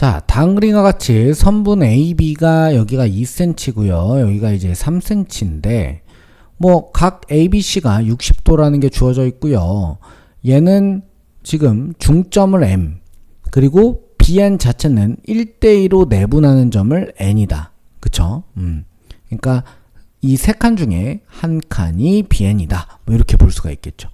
자, 다음 그림과 같이 선분 AB가 여기가 2cm고요. 여기가 이제 3cm인데 뭐 각 ABC가 60도라는 게 주어져 있고요. 얘는 지금 중점을 M 그리고 BN 자체는 1대2로 내분하는 점을 N이다. 그쵸? 음. 그러니까 이 세 칸 중에 한 칸이 BN이다. 뭐 이렇게 볼 수가 있겠죠.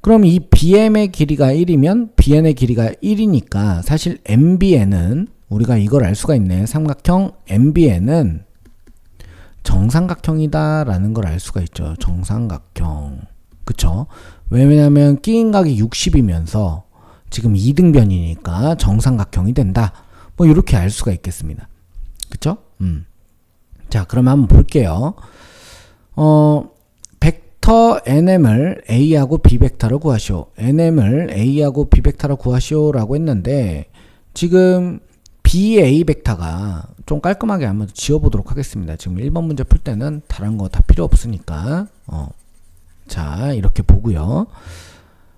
그럼 이 BM의 길이가 1이면 BN의 길이가 1이니까 사실 MBN은 우리가 이걸 알 수가 있네. 삼각형 MBN은 정삼각형이다 라는 걸 알 수가 있죠. 정삼각형. 그쵸? 왜냐면 끼인각이 60이면서 지금 2등변이니까 정삼각형이 된다. 뭐 이렇게 알 수가 있겠습니다. 그쵸? 음. 자, 그럼 한번 볼게요. 어, 벡터 nm을 a하고 b 벡터로 구하시오. nm을 a하고 b 벡터로 구하시오라고 했는데 지금 BA 벡터가 좀 깔끔하게 한번 지워보도록 하겠습니다. 지금 1번 문제 풀 때는 다른 거 다 필요 없으니까 어. 자 이렇게 보고요.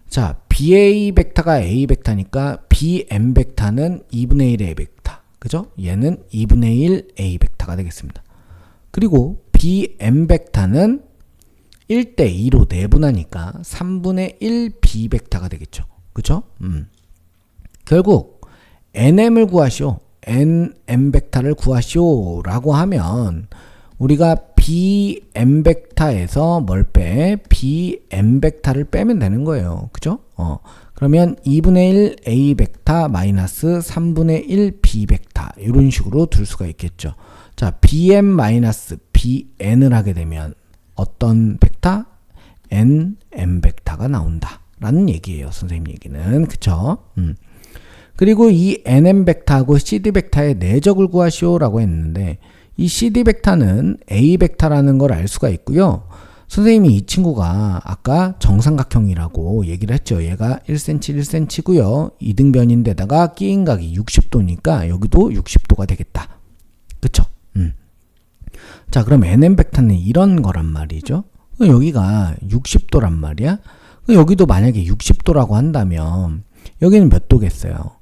자 BA 벡터가 A 벡터니까 BM 벡터는 2분의 1의 벡터 그죠? 얘는 2분의 1 A 벡터가 되겠습니다. 그리고 BM 벡터는 1대2로 내분하니까 3분의 1 B 벡터가 되겠죠. 그죠? 음. 결국 nm을 구하시오. nm 벡터를 구하시오. 라고 하면 우리가 bm 벡터에서 뭘 빼? bm 벡터를 빼면 되는 거예요. 그죠? 어. 그러면 2분의 1 a 벡터 마이너스 3분의 1 b 벡터 이런 식으로 둘 수가 있겠죠. 자, bm 마이너스 bn을 하게 되면 어떤 벡터? n m 벡터가 나온다. 라는 얘기예요. 선생님 얘기는. 그쵸? 음. 그리고 이 nm 벡터하고 cd 벡터의 내적을 구하시오라고 했는데 이 cd 벡터는 a 벡터라는 걸 알 수가 있고요. 선생님이 이 친구가 아까 정삼각형이라고 얘기를 했죠. 얘가 1cm, 1cm고요. 이등변인데다가 끼인각이 60도니까 여기도 60도가 되겠다. 그쵸? 음. 자, 그럼 nm 벡터는 이런 거란 말이죠. 여기가 60도란 말이야. 여기도 만약에 60도라고 한다면 여기는 몇 도겠어요?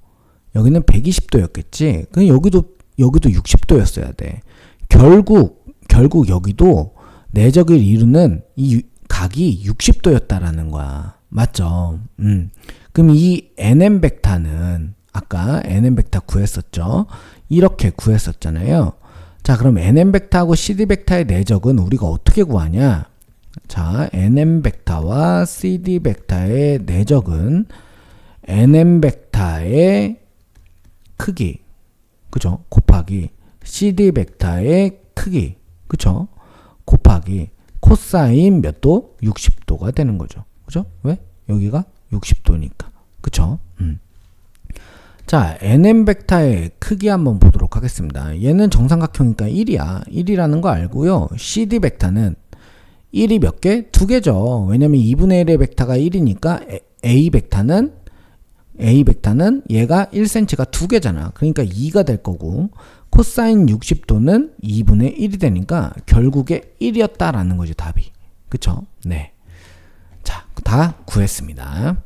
여기는 120도였겠지. 그럼 여기도 여기도 60도였어야 돼. 결국 결국 여기도 내적을 이루는 이 각이 60도였다라는 거야. 맞죠? 음. 그럼 이 nm 벡터는 아까 nm 벡터 구했었죠. 이렇게 구했었잖아요. 자, 그럼 nm 벡터하고 cd 벡터의 내적은 우리가 어떻게 구하냐? 자, nm 벡터와 cd 벡터의 내적은 nm 벡터의 크기, 그죠? 곱하기 cd 벡터의 크기, 그죠? 곱하기 코사인 몇 도? 60도가 되는 거죠. 그죠? 왜? 여기가 60도니까. 그쵸? 음. 자, nm 벡터의 크기 한번 보도록 하겠습니다. 얘는 정삼각형이니까 1이야. 1이라는 거 알고요. cd 벡터는 1이 몇 개? 두 개죠. 왜냐면 2분의 1의 벡터가 1이니까 a 벡터는 a 벡터는 얘가 1cm가 두 개잖아. 그러니까 2가 될 거고 코사인 60도는 2분의 1이 되니까 결국에 1이었다라는 거죠, 답이. 그쵸? 네. 자, 다 구했습니다.